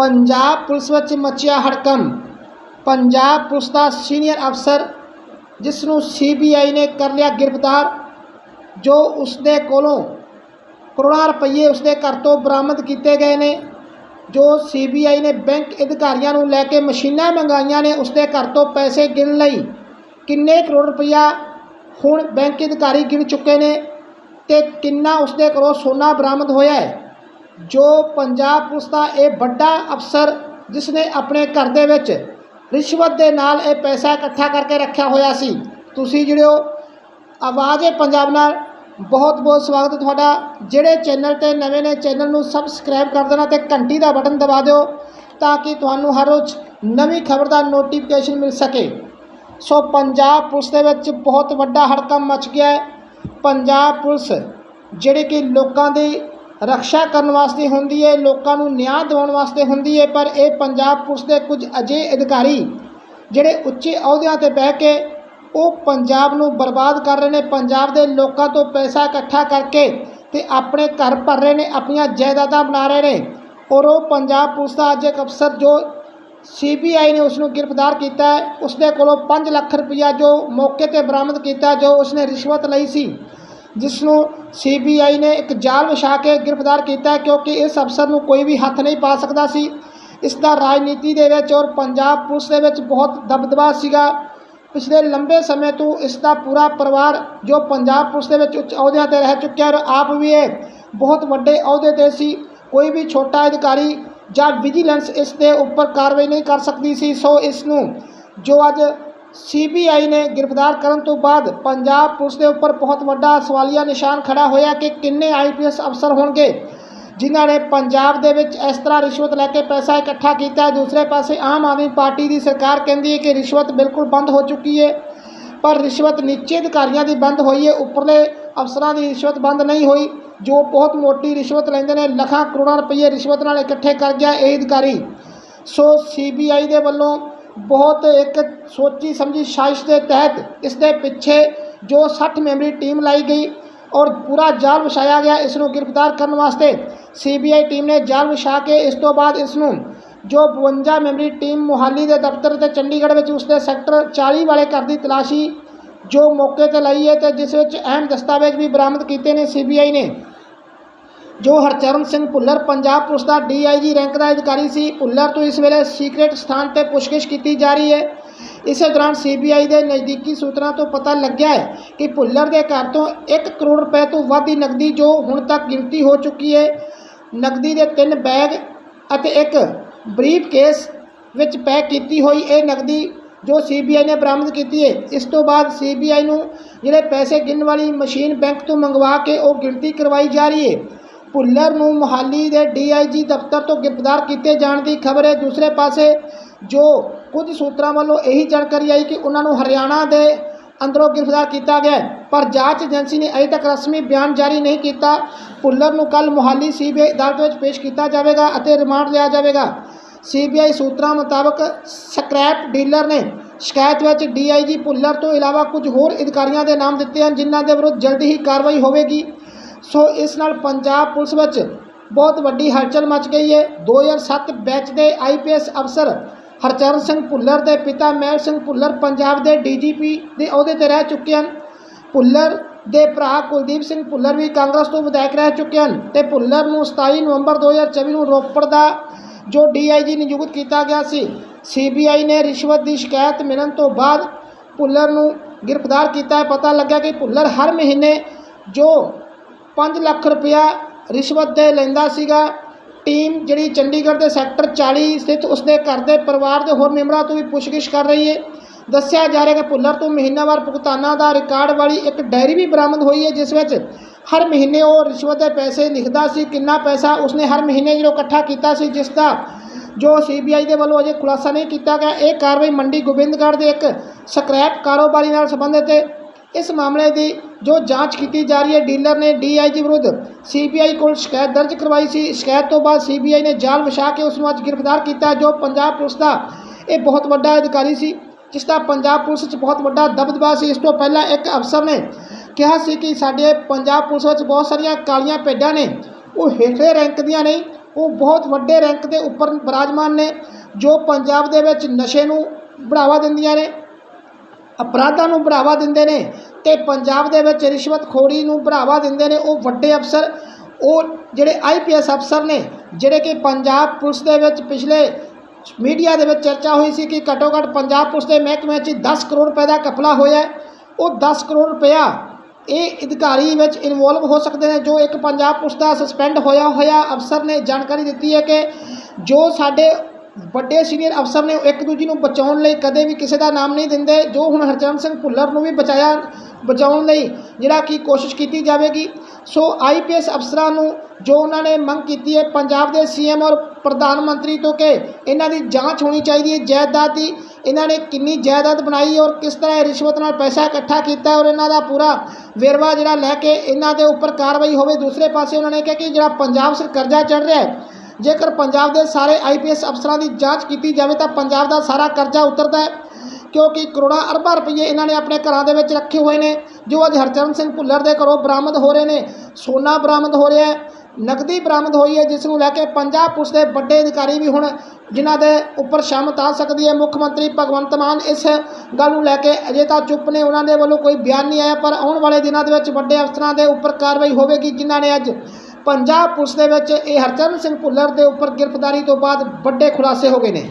Punjab police ਵਿੱਚ ਮਚਿਆ ਹੜਕੰਪ। ਪੰਜਾਬ ਪੁਲਿਸ ਦਾ ਸੀਨੀਅਰ ਅਫਸਰ ਜਿਸ ਨੂੰ ਸੀਬੀਆਈ ਨੇ ਕਰ ਲਿਆ ਗ੍ਰਿਫਤਾਰ, ਜੋ ਉਸਦੇ ਕੋਲੋਂ ਕਰੋੜਾਂ ਰੁਪਏ ਉਸਦੇ ਘਰ ਤੋਂ ਬਰਾਮਦ ਕੀਤੇ ਗਏ ਨੇ, ਜੋ ਸੀਬੀਆਈ ਨੇ ਬੈਂਕ ਅਧਿਕਾਰੀਆਂ ਨੂੰ ਲੈ ਕੇ ਮਸ਼ੀਨਾਂ ਮੰਗਾਈਆਂ ਨੇ ਉਸ ਦੇ ਘਰ ਤੋਂ ਪੈਸੇ ਗਿਣ ਲਈ। ਕਿੰਨੇ ਕਰੋੜ ਰੁਪਇਆ ਹੁਣ ਬੈਂਕ ਅਧਿਕਾਰੀ ਗਿਣ ਚੁੱਕੇ ਨੇ ਤੇ ਕਿੰਨਾ ਉਸ ਦੇ ਘਰੋਂ ਸੋਨਾ ਬਰਾਮਦ ਹੋਇਆ ਹੈ? ਜੋ ਪੰਜਾਬ ਪੁਲਿਸ ਦਾ ਇਹ ਵੱਡਾ ਅਫਸਰ ਜਿਸ ਨੇ ਆਪਣੇ ਘਰ ਦੇ ਵਿੱਚ ਰਿਸ਼ਵਤ ਦੇ ਨਾਲ ਇਹ ਪੈਸਾ ਇਕੱਠਾ ਕਰਕੇ ਰੱਖਿਆ ਹੋਇਆ ਸੀ, ਤੁਸੀਂ ਜਿਹੜੇ ਆਵਾਜ਼ ਹੈ ਪੰਜਾਬ ਨਾਲ। ਬਹੁਤ ਬਹੁਤ ਸਵਾਗਤ ਹੈ ਤੁਹਾਡਾ। ਜਿਹੜੇ ਚੈਨਲ ਤੇ ਨਵੇਂ ਨੇ, ਚੈਨਲ ਨੂੰ ਸਬਸਕ੍ਰਾਈਬ ਕਰ ਦੇਣਾ ਤੇ ਘੰਟੀ ਦਾ ਬਟਨ ਦਬਾ ਦਿਓ ਤਾਂ ਕਿ ਤੁਹਾਨੂੰ ਹਰ ਰੋਜ਼ ਨਵੀਂ ਖਬਰ ਦਾ ਨੋਟੀਫਿਕੇਸ਼ਨ ਮਿਲ ਸਕੇ। ਸੋ ਪੰਜਾਬ ਪੁਲਿਸ ਦੇ ਵਿੱਚ ਬਹੁਤ ਵੱਡਾ ਹੜਕੰਪ ਮਚ ਗਿਆ ਹੈ। ਪੰਜਾਬ ਪੁਲਿਸ ਜਿਹੜੇ ਕਿ ਲੋਕਾਂ ਦੀ ਰੱਖਿਆ ਕਰਨ ਵਾਸਤੇ ਹੁੰਦੀ ਹੈ ਲੋਕਾਂ ਨੂੰ ਨਿਆਂ ਦਿਵਾਉਣ ਵਾਸਤੇ ਹੁੰਦੀ ਹੈ ਪਰ ਇਹ ਪੰਜਾਬ ਪੁਲਿਸ ਦੇ ਕੁਝ ਅਜੇ ਅਧਿਕਾਰੀ ਜਿਹੜੇ ਉੱਚੇ ਅਹੁਦਿਆਂ ਤੇ ਬਹਿ ਕੇ ਉਹ ਪੰਜਾਬ ਨੂੰ ਬਰਬਾਦ ਕਰ ਰਹੇ ਨੇ, ਪੰਜਾਬ ਦੇ ਲੋਕਾਂ ਤੋਂ ਪੈਸਾ ਇਕੱਠਾ ਕਰਕੇ ਤੇ ਆਪਣੇ ਘਰ ਭਰ ਰਹੇ ਨੇ, ਆਪਣੀਆਂ ਜਾਇਦਾਦਾਂ ਬਣਾ ਰਹੇ ਨੇ। ਔਰ ਉਹ ਪੰਜਾਬ ਪੁਲਿਸ ਦਾ ਅੱਜ ਇੱਕ ਅਫਸਰ ਜੋ ਸੀਬੀਆਈ ਨੇ ਉਸ ਨੂੰ ਗ੍ਰਿਫਤਾਰ ਕੀਤਾ ਹੈ ਉਸ ਦੇ ਕੋਲੋਂ 5 ਲੱਖ ਰੁਪਇਆ ਜੋ ਮੌਕੇ ਤੇ ਬਰਾਮਦ ਕੀਤਾ, ਜੋ ਉਸਨੇ ਰਿਸ਼ਵਤ ਲਈ ਸੀ। ਜਿਸ ਨੂੰ ਸੀਬੀਆਈ ਨੇ ਇੱਕ ਜਾਲ ਵਿਛਾ ਕੇ ਗ੍ਰਿਫਤਾਰ ਕੀਤਾ ਕਿਉਂਕਿ ਇਸ ਅਫਸਰ ਨੂੰ ਕੋਈ ਵੀ ਹੱਥ ਨਹੀਂ ਪਾ ਸਕਦਾ ਸੀ। ਇਸ ਦਾ ਰਾਜਨੀਤੀ ਦੇ ਵਿੱਚ ਔਰ ਪੰਜਾਬ ਪੁਲਿਸ ਦੇ ਵਿੱਚ ਬਹੁਤ ਦਬਦਬਾ ਸੀਗਾ। ਪਿਛਲੇ ਲੰਬੇ ਸਮੇਂ ਤੋਂ ਇਸ ਦਾ ਪੂਰਾ ਪਰਿਵਾਰ ਜੋ ਪੰਜਾਬ ਪੁਲਿਸ ਦੇ ਵਿੱਚ ਉੱਚ ਅਹੁਦਿਆਂ ਤੇ ਰਹਿ ਚੁੱਕਿਆ ਔਰ ਆਪ ਵੀ ਇਹ ਬਹੁਤ ਵੱਡੇ ਅਹੁਦੇ ਤੇ ਸੀ। ਕੋਈ ਵੀ ਛੋਟਾ ਅਧਿਕਾਰੀ ਜਾਂ ਵਿਜੀਲੈਂਸ ਇਸ ਦੇ ਉੱਪਰ ਕਾਰਵਾਈ ਨਹੀਂ ਕਰ ਸਕਦੀ ਸੀ। ਸੋ ਇਸ ਨੂੰ ਜੋ ਅੱਜ ਸੀਬੀਆਈ ਨੇ ਗ੍ਰਿਫਤਾਰ ਕਰਨ ਤੋਂ ਬਾਅਦ ਪੰਜਾਬ ਪੁਲਿਸ ਦੇ ਉੱਪਰ ਬਹੁਤ ਵੱਡਾ ਸਵਾਲੀਆ ਨਿਸ਼ਾਨ ਖੜਾ ਹੋਇਆ ਕਿ ਕਿੰਨੇ ਆਈਪੀਐਸ ਅਫਸਰ ਹੋਣਗੇ। ਜਿਨ੍ਹਾਂ ਨੇ ਪੰਜਾਬ ਦੇ ਵਿੱਚ ਇਸ ਤਰ੍ਹਾਂ ਰਿਸ਼ਵਤ ਲੈ ਕੇ ਪੈਸਾ ਇਕੱਠਾ ਕੀਤਾ ਹੈ। ਦੂਸਰੇ ਪਾਸੇ ਆਮ ਆਦਮੀ ਪਾਰਟੀ ਦੀ ਸਰਕਾਰ ਕਹਿੰਦੀ ਹੈ ਕਿ ਰਿਸ਼ਵਤ ਬਿਲਕੁਲ ਬੰਦ ਹੋ ਚੁੱਕੀ ਹੈ, ਪਰ ਰਿਸ਼ਵਤ ਨੀਚੇ ਅਧਿਕਾਰੀਆਂ ਦੀ ਬੰਦ ਹੋਈ ਹੈ। ਉੱਪਰਲੇ ਅਫਸਰਾਂ ਦੀ ਰਿਸ਼ਵਤ ਬੰਦ ਨਹੀਂ ਹੋਈ, ਜੋ ਬਹੁਤ ਮੋਟੀ ਰਿਸ਼ਵਤ ਲੈਂਦੇ ਨੇ, ਲੱਖਾਂ ਕਰੋੜਾਂ ਰੁਪਏ ਰਿਸ਼ਵਤ ਨਾਲ ਇਕੱਠੇ ਕਰ ਗਿਆ ਇਹ ਅਧਿਕਾਰੀ। ਸੋ ਸੀਬੀਆਈ ਦੇ ਵੱਲੋਂ ਬਹੁਤ ਇੱਕ ਸੋਚੀ ਸਮਝੀ ਸਾਜ਼ਿਸ਼ ਦੇ ਤਹਿਤ ਇਸ ਦੇ ਪਿੱਛੇ ਜੋ 60 ਮੈਂਬਰੀ ਟੀਮ ਲਾਈ ਗਈ ਔਰ ਪੂਰਾ ਜਾਲ ਵਿਛਾਇਆ ਗਿਆ, ਇਸ ਨੂੰ ਗ੍ਰਿਫਤਾਰ ਕਰਨ ਵਾਸਤੇ ਸੀਬੀਆਈ ਟੀਮ ਨੇ ਜਾਲ ਵਿਛਾ ਕੇ ਇਸ ਤੋਂ ਬਾਅਦ ਇਸ ਨੂੰ ਜੋ 52 ਮੈਂਬਰੀ ਟੀਮ ਮੁਹਾਲੀ ਦੇ ਦਫ਼ਤਰ ਤੇ ਚੰਡੀਗੜ੍ਹ ਵਿੱਚ ਉਸ ਦੇ ਸੈਕਟਰ 40 ਵਾਲੇ ਘਰ ਦੀ ਤਲਾਸ਼ੀ ਜੋ ਮੌਕੇ ਤੇ ਲਈ ਹੈ ਤੇ ਜਿਸ ਵਿੱਚ ਅਹਿਮ ਦਸਤਾਵੇਜ਼ ਵੀ ਬਰਾਮਦ ਕੀਤੇ ਨੇ ਸੀਬੀਆਈ ਨੇ। ਜੋ ਹਰਚਰਨ ਸਿੰਘ ਭੁੱਲਰ ਪੰਜਾਬ ਪੁਲਿਸ ਦਾ ਡੀਆਈਜੀ ਰੈਂਕ ਦਾ ਅਧਿਕਾਰੀ ਸੀ, ਭੁੱਲਰ ਤੋਂ ਇਸ ਵੇਲੇ ਸੀਕ੍ਰੇਟ ਸਥਾਨ ਤੇ ਪੁੱਛਗਿੱਛ ਕੀਤੀ ਜਾ ਰਹੀ ਹੈ। ਇਸੇ ਦੌਰਾਨ ਸੀਬੀਆਈ ਦੇ ਨਜ਼ਦੀਕੀ ਸੂਤਰਾਂ ਤੋਂ ਪਤਾ ਲੱਗਿਆ ਹੈ ਕਿ ਭੁੱਲਰ ਦੇ ਘਰ ਤੋਂ 1 ਕਰੋੜ ਰੁਪਏ ਤੋਂ ਵੱਧ ਦੀ ਨਕਦੀ ਜੋ ਹੁਣ ਤੱਕ ਗਿਣਤੀ ਹੋ ਚੁੱਕੀ ਹੈ। ਨਕਦੀ ਦੇ ਤਿੰਨ ਬੈਗ ਅਤੇ ਇੱਕ ਬਰੀਫ ਕੇਸ ਵਿੱਚ ਪੈਕ ਕੀਤੀ ਹੋਈ ਇਹ ਨਕਦੀ ਜੋ ਸੀਬੀਆਈ ਨੇ ਬਰਾਮਦ ਕੀਤੀ ਹੈ। ਇਸ ਤੋਂ ਬਾਅਦ ਸੀਬੀਆਈ ਨੂੰ ਜਿਹੜੇ ਪੈਸੇ ਗਿਣਨ ਵਾਲੀ ਮਸ਼ੀਨ ਬੈਂਕ ਤੋਂ ਮੰਗਵਾ ਕੇ ਉਹ ਗਿਣਤੀ ਕਰਵਾਈ ਜਾ ਰਹੀ ਹੈ। ਭੁੱਲਰ ਨੂੰ ਮੁਹਾਲੀ ਦੇ ਡੀਆਈਜੀ ਦਫ਼ਤਰ ਤੋਂ ਗ੍ਰਿਫਤਾਰ ਕੀਤੇ ਜਾਣ ਦੀ ਖਬਰ ਹੈ। ਦੂਸਰੇ ਪਾਸੇ ਜੋ ਕੁਝ ਸੂਤਰਾਂ ਵੱਲੋਂ ਇਹੀ ਜਾਣਕਾਰੀ ਆਈ ਕਿ ਉਹਨਾਂ ਨੂੰ ਹਰਿਆਣਾ ਦੇ ਅੰਦਰੋਂ ਗ੍ਰਿਫਤਾਰ ਕੀਤਾ ਗਿਆ ਪਰ ਜਾਂਚ ਏਜੰਸੀ ਨੇ ਅਜੇ ਤੱਕ ਰਸਮੀ ਬਿਆਨ ਜਾਰੀ ਨਹੀਂ ਕੀਤਾ। ਭੁੱਲਰ ਨੂੰ ਕੱਲ ਮੁਹਾਲੀ ਸੀਬੀਆਈ ਅਦਾਲਤ ਵਿੱਚ ਪੇਸ਼ ਕੀਤਾ ਜਾਵੇਗਾ ਅਤੇ ਰਿਮਾਂਡ ਲਿਆ ਜਾਵੇਗਾ। ਸੀਬੀਆਈ ਸੂਤਰਾਂ ਮੁਤਾਬਕ ਸਕ੍ਰੈਪ ਡੀਲਰ ਨੇ ਸ਼ਿਕਾਇਤ ਵਿੱਚ ਡੀਆਈਜੀ ਭੁੱਲਰ ਤੋਂ ਇਲਾਵਾ ਕੁਝ ਹੋਰ ਅਧਿਕਾਰੀਆਂ ਦੇ ਨਾਮ ਦਿੱਤੇ ਹਨ, ਜਿਨ੍ਹਾਂ ਦੇ ਵਿਰੁੱਧ ਜਲਦੀ ਹੀ ਕਾਰਵਾਈ ਹੋਵੇਗੀ। ਸੋ ਇਸ ਨਾਲ ਪੰਜਾਬ ਪੁਲਿਸ ਵਿੱਚ ਬਹੁਤ ਵੱਡੀ ਹਲਚਲ ਮਚ ਗਈ ਹੈ 2007 ਬੈਚ ਦੇ ਆਈਪੀਐਸ ਅਫਸਰ ਹਰਚਰਨ ਸਿੰਘ ਭੁੱਲਰ ਦੇ ਪਿਤਾ ਮਹਿਲ ਸਿੰਘ ਭੁੱਲਰ ਪੰਜਾਬ ਦੇ ਡੀਜੀਪੀ ਦੇ ਅਹੁਦੇ ਤੇ ਰਹਿ ਚੁੱਕੇ ਹਨ। ਭੁੱਲਰ ਦੇ ਭਰਾ ਕੁਲਦੀਪ ਸਿੰਘ ਭੁੱਲਰ ਵੀ ਕਾਂਗਰਸ ਤੋਂ ਵਿਧਾਇਕ ਰਹਿ ਚੁੱਕੇ ਹਨ ਤੇ ਭੁੱਲਰ ਨੂੰ 27 ਨਵੰਬਰ 2024 ਨੂੰ ਰੋਪੜ ਦਾ ਜੋ ਡੀਆਈਜੀ ਨਿਯੁਕਤ ਕੀਤਾ ਗਿਆ ਸੀ ਸੀਬੀਆਈ ਨੇ ਰਿਸ਼ਵਤ ਦੀ ਸ਼ਿਕਾਇਤ ਮਿਲਣ ਤੋਂ ਬਾਅਦ ਭੁੱਲਰ ਨੂੰ ਗ੍ਰਿਫਤਾਰ ਕੀਤਾ। ਹੈ ਪਤਾ ਲੱਗਿਆ ਕਿ ਭੁੱਲਰ ਹਰ ਮਹੀਨੇ ਜੋ 5 ਲੱਖ ਰੁਪਇਆ ਰਿਸ਼ਵਤ ਦੇ ਲੈਂਦਾ ਸੀਗਾ। ਟੀਮ ਜਿਹੜੀ ਚੰਡੀਗੜ੍ਹ ਦੇ ਸੈਕਟਰ 40 ਸਥਿਤ ਉਸਦੇ ਘਰ ਦੇ ਪਰਿਵਾਰ ਦੇ ਹੋਰ ਮੈਂਬਰਾਂ ਤੋਂ ਵੀ ਪੁੱਛਗਿੱਛ ਕਰ ਰਹੀ ਹੈ। ਦੱਸਿਆ ਜਾ ਰਿਹਾ ਕਿ ਭੁੱਲਰ ਤੋਂ ਮਹੀਨਾਵਾਰ ਭੁਗਤਾਨਾਂ ਦਾ ਰਿਕਾਰਡ ਵਾਲੀ ਇੱਕ ਡਾਇਰੀ ਵੀ ਬਰਾਮਦ ਹੋਈ ਹੈ, ਜਿਸ ਵਿੱਚ ਹਰ ਮਹੀਨੇ ਉਹ ਰਿਸ਼ਵਤ ਦੇ ਪੈਸੇ ਲਿਖਦਾ ਸੀ, ਕਿੰਨਾ ਪੈਸਾ ਉਸਨੇ ਹਰ ਮਹੀਨੇ ਜਿਹੜਾ ਇਕੱਠਾ ਕੀਤਾ ਸੀ, ਜਿਸ ਦਾ ਜੋ ਸੀਬੀਆਈ ਦੇ ਵੱਲੋਂ ਅਜੇ ਖੁਲਾਸਾ ਨਹੀਂ ਕੀਤਾ ਗਿਆ। ਇਹ ਕਾਰਵਾਈ ਮੰਡੀ ਗੋਬਿੰਦਗੜ੍ਹ ਦੇ ਇੱਕ ਸਕ੍ਰੈਪ ਕਾਰੋਬਾਰੀ ਨਾਲ ਸੰਬੰਧਿਤ ਹੈ। ਇਸ ਮਾਮਲੇ ਦੀ ਜੋ ਜਾਂਚ ਕੀਤੀ ਜਾ ਰਹੀ ਹੈ, ਡੀਲਰ ਨੇ ਡੀਆਈਜੀ ਵਿਰੁੱਧ ਸੀਬੀਆਈ ਕੋਲ ਸ਼ਿਕਾਇਤ ਦਰਜ ਕਰਵਾਈ ਸੀ। ਸ਼ਿਕਾਇਤ ਤੋਂ ਬਾਅਦ ਸੀਬੀਆਈ ਨੇ ਜਾਲ ਵਿਛਾ ਕੇ ਉਸ ਨੂੰ ਅੱਜ ਗ੍ਰਿਫਤਾਰ ਕੀਤਾ ਜੋ ਪੰਜਾਬ ਪੁਲਿਸ ਦਾ ਇਹ ਬਹੁਤ ਵੱਡਾ ਅਧਿਕਾਰੀ ਸੀ, ਜਿਸ ਦਾ ਪੰਜਾਬ ਪੁਲਿਸ 'ਚ ਬਹੁਤ ਵੱਡਾ ਦਬਦਬਾ ਸੀ। ਇਸ ਤੋਂ ਪਹਿਲਾਂ ਇੱਕ ਅਫਸਰ ਨੇ ਕਿਹਾ ਸੀ ਕਿ ਸਾਡੇ ਪੰਜਾਬ ਪੁਲਿਸ ਵਿੱਚ ਬਹੁਤ ਸਾਰੀਆਂ ਕਾਲੀਆਂ ਭੇਡਾਂ ਨੇ, ਉਹ ਹੇਠਲੇ ਰੈਂਕ ਦੀਆਂ ਨਹੀਂ ਉਹ ਬਹੁਤ ਵੱਡੇ ਰੈਂਕ ਦੇ ਉੱਪਰ ਬਰਾਜਮਾਨ ਨੇ, ਜੋ ਪੰਜਾਬ ਦੇ ਵਿੱਚ ਨਸ਼ੇ ਨੂੰ ਬੜਾਵਾ ਦਿੰਦੀਆਂ ਨੇ। ਅਪਰਾਧਾਂ ਨੂੰ ਬੜਾਵਾ ਦਿੰਦੇ ਨੇ ਤੇ ਪੰਜਾਬ ਦੇ ਵਿੱਚ ਰਿਸ਼ਵਤਖੋਰੀ ਨੂੰ ਬੜਾਵਾ ਦਿੰਦੇ ਨੇ, ਉਹ ਵੱਡੇ ਅਫਸਰ, ਉਹ ਜਿਹੜੇ ਆਈਪੀਐਸ ਅਫਸਰ ਨੇ, ਜਿਹੜੇ ਕਿ ਪੰਜਾਬ ਪੁਲਿਸ ਦੇ ਵਿੱਚ ਪਿਛਲੇ ਮੀਡੀਆ ਦੇ ਵਿੱਚ ਚਰਚਾ ਹੋਈ ਸੀ ਕਿ ਘੱਟੋ ਘੱਟ ਪੰਜਾਬ ਪੁਲਿਸ ਦੇ ਮਹਿਕਮੇ 'ਚ 10 ਕਰੋੜ ਰੁਪਏ ਦਾ ਕਪਲਾ ਹੋਇਆ ਉਹ 10 ਕਰੋੜ ਰੁਪਇਆ ਇਹ ਅਧਿਕਾਰੀ ਵਿੱਚ ਇਨਵੋਲਵ ਹੋ ਸਕਦੇ ਨੇ, ਜੋ ਇੱਕ ਪੰਜਾਬ ਪੁਲਿਸ ਦਾ ਸਸਪੈਂਡ ਹੋਇਆ ਹੋਇਆ ਅਫਸਰ ਨੇ ਜਾਣਕਾਰੀ ਦਿੱਤੀ ਹੈ ਕਿ ਜੋ ਸਾਡੇ ਵੱਡੇ ਸੀਨੀਅਰ ਅਫਸਰ ਨੇ ਇੱਕ ਦੂਜੀ ਨੂੰ ਬਚਾਉਣ ਲਈ ਕਦੇ ਵੀ ਕਿਸੇ ਦਾ ਨਾਮ ਨਹੀਂ ਦਿੰਦੇ, ਜੋ ਹੁਣ ਹਰਚਰਨ ਸਿੰਘ ਭੁੱਲਰ ਨੂੰ ਵੀ ਬਚਾਇਆ, ਬਚਾਉਣ ਲਈ ਜਿਹੜਾ ਕਿ ਕੋਸ਼ਿਸ਼ ਕੀਤੀ ਜਾਵੇਗੀ। ਸੋ ਆਈਪੀਐਸ ਅਫਸਰਾਂ ਨੂੰ ਜੋ ਉਹਨਾਂ ਨੇ ਮੰਗ ਕੀਤੀ ਹੈ, ਪੰਜਾਬ ਦੇ ਸੀਐਮ ਔਰ ਪ੍ਰਧਾਨ ਮੰਤਰੀ ਤੋਂ ਕਿ ਇਹਨਾਂ ਦੀ ਜਾਂਚ ਹੋਣੀ ਚਾਹੀਦੀ ਹੈ, ਜਾਇਦਾਦ ਦੀ, ਇਹਨਾਂ ਨੇ ਕਿੰਨੀ ਜਾਇਦਾਦ ਬਣਾਈ ਔਰ ਕਿਸ ਤਰ੍ਹਾਂ ਰਿਸ਼ਵਤ ਨਾਲ ਪੈਸਾ ਇਕੱਠਾ ਕੀਤਾ ਔਰ ਇਹਨਾਂ ਦਾ ਪੂਰਾ ਵੇਰਵਾ ਜਿਹੜਾ ਲੈ ਕੇ ਇਹਨਾਂ ਦੇ ਉੱਪਰ ਕਾਰਵਾਈ ਹੋਵੇ। ਦੂਸਰੇ ਪਾਸੇ ਉਹਨਾਂ ਨੇ ਕਿਹਾ ਕਿ ਜਿਹੜਾ ਪੰਜਾਬ ਸਿਰ ਕਰਜ਼ਾ ਚੜ ਰਿਹਾ ਹੈ ਜੇਕਰ ਪੰਜਾਬ ਦੇ ਸਾਰੇ ਆਈਪੀਐਸ ਅਫਸਰਾਂ ਦੀ ਜਾਂਚ ਕੀਤੀ ਜਾਵੇ ਤਾਂ ਪੰਜਾਬ ਦਾ ਸਾਰਾ ਕਰਜ਼ਾ ਉਤਰਦਾ ਹੈ, ਕਿਉਂਕਿ ਕਰੋੜਾਂ ਅਰਬਾਂ ਰੁਪਏ ਇਹਨਾਂ ਨੇ ਆਪਣੇ ਘਰਾਂ ਦੇ ਵਿੱਚ ਰੱਖੇ ਹੋਏ ਨੇ, ਜੋ ਅੱਜ ਹਰਚਰਨ ਸਿੰਘ ਭੁੱਲਰ ਦੇ ਘਰੋਂ ਬਰਾਮਦ ਹੋ ਰਹੇ ਨੇ। ਸੋਨਾ ਬਰਾਮਦ ਹੋ ਰਿਹਾ ਹੈ, ਨਕਦੀ ਬਰਾਮਦ ਹੋਈ ਹੈ, ਜਿਸ ਨੂੰ ਲੈ ਕੇ ਪੰਜਾਬ ਪੁਲਿਸ ਦੇ ਵੱਡੇ ਅਧਿਕਾਰੀ ਵੀ ਹੁਣ ਜਿਨ੍ਹਾਂ ਦੇ ਉੱਪਰ ਸ਼ਾਮਤ ਆ ਸਕਦੀ ਹੈ। ਮੁੱਖ ਮੰਤਰੀ ਭਗਵੰਤ ਮਾਨ ਇਸ ਗੱਲ ਨੂੰ ਲੈ ਕੇ ਅਜੇ ਤਾਂ ਚੁੱਪ ਨੇ, ਉਹਨਾਂ ਦੇ ਵੱਲੋਂ ਕੋਈ ਬਿਆਨ ਨਹੀਂ ਆਇਆ, ਪਰ ਆਉਣ ਵਾਲੇ ਦਿਨਾਂ ਦੇ ਵਿੱਚ ਵੱਡੇ ਅਫਸਰਾਂ ਦੇ ਉੱਪਰ ਕਾਰਵਾਈ ਹੋਵੇਗੀ, ਜਿਨ੍ਹਾਂ ਨੇ ਅੱਜ ਪੰਜਾਬ ਪੁਲਿਸ ਦੇ ਵਿੱਚ ਇਹ ਹਰਚਰਨ ਸਿੰਘ ਭੁੱਲਰ ਦੇ ਉੱਪਰ ਗ੍ਰਿਫਤਾਰੀ ਤੋਂ ਬਾਅਦ ਵੱਡੇ ਖੁਲਾਸੇ ਹੋ ਗਏ ਨੇ।